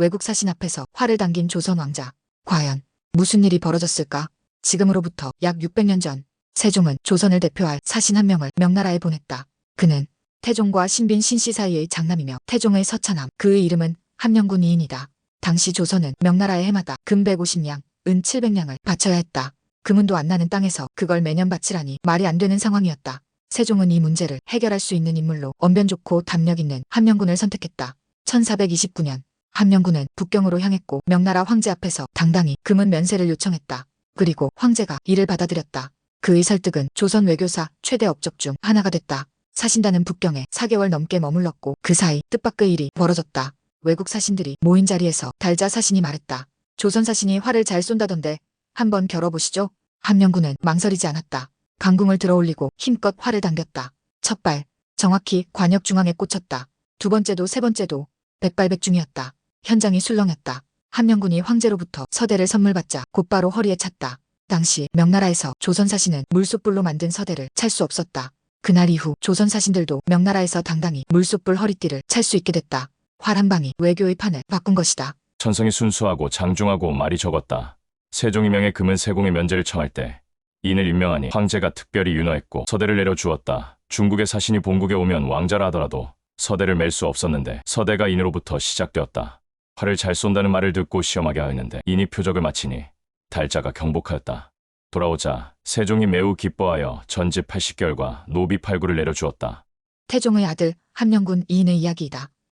외국 사신 앞에서 활을 당긴 조선 왕자. 과연 무슨 일이 벌어졌을까? 지금으로부터 약 600년 전 세종은 조선을 대표할 사신 한 명을 명나라에 보냈다. 그는 태종과 신빈 신씨 사이의 장남이며 태종의 서차남 그의 이름은 함영군 이인이다. 당시 조선은 명나라의 해마다 금 150냥, 은 700냥을 바쳐야 했다. 금은도 안 나는 땅에서 그걸 매년 바치라니 말이 안 되는 상황이었다. 세종은 이 문제를 해결할 수 있는 인물로 언변 좋고 담력 있는 함영군을 선택했다. 1429년 함영군은 북경으로 향했고 명나라 황제 앞에서 당당히 금은 면세를 요청했다. 그리고 황제가 이를 받아들였다. 그의 설득은 조선 외교사 최대 업적 중 하나가 됐다. 사신단은 북경에 4개월 넘게 머물렀고 그 사이 뜻밖의 일이 벌어졌다. 외국 사신들이 모인 자리에서 달자 사신이 말했다. 조선 사신이 활을 잘 쏜다던데 한번 겨뤄보시죠. 함영군은 망설이지 않았다. 강궁을 들어올리고 힘껏 활을 당겼다. 첫 발, 정확히 관역 중앙에 꽂혔다. 두 번째도 세 번째도 백발백중이었다. 현장이 술렁였다. 함영군이 황제로부터 서대를 선물 받자 곧바로 허리에 찼다. 당시 명나라에서 조선 사신은 물소불로 만든 서대를 찰 수 없었다. 그날 이후 조선 사신들도 명나라에서 당당히 물소불 허리띠를 찰 수 있게 됐다. 활한 방이 외교의 판을 바꾼 것이다. 천성이 순수하고 장중하고 말이 적었다. 세종이 명의 금은 세공의 면제를 청할 때 인을 임명하니 황제가 특별히 윤허했고 서대를 내려주었다. 중국의 사신이 본국에 오면 왕자라 하더라도 서대를 맬 수 없었는데 서대가 인으로부터 시작되었다. 활을 잘 쏜다는 말을 듣고 시험하게 하였는데 인이 표적을 마치니 달자가 경복하였다. 돌아오자 세종이 매우 기뻐하여 전집 80개월과 노비 8구를 내려주었다. 태종의 아들 함영군 이인의 이야기이다.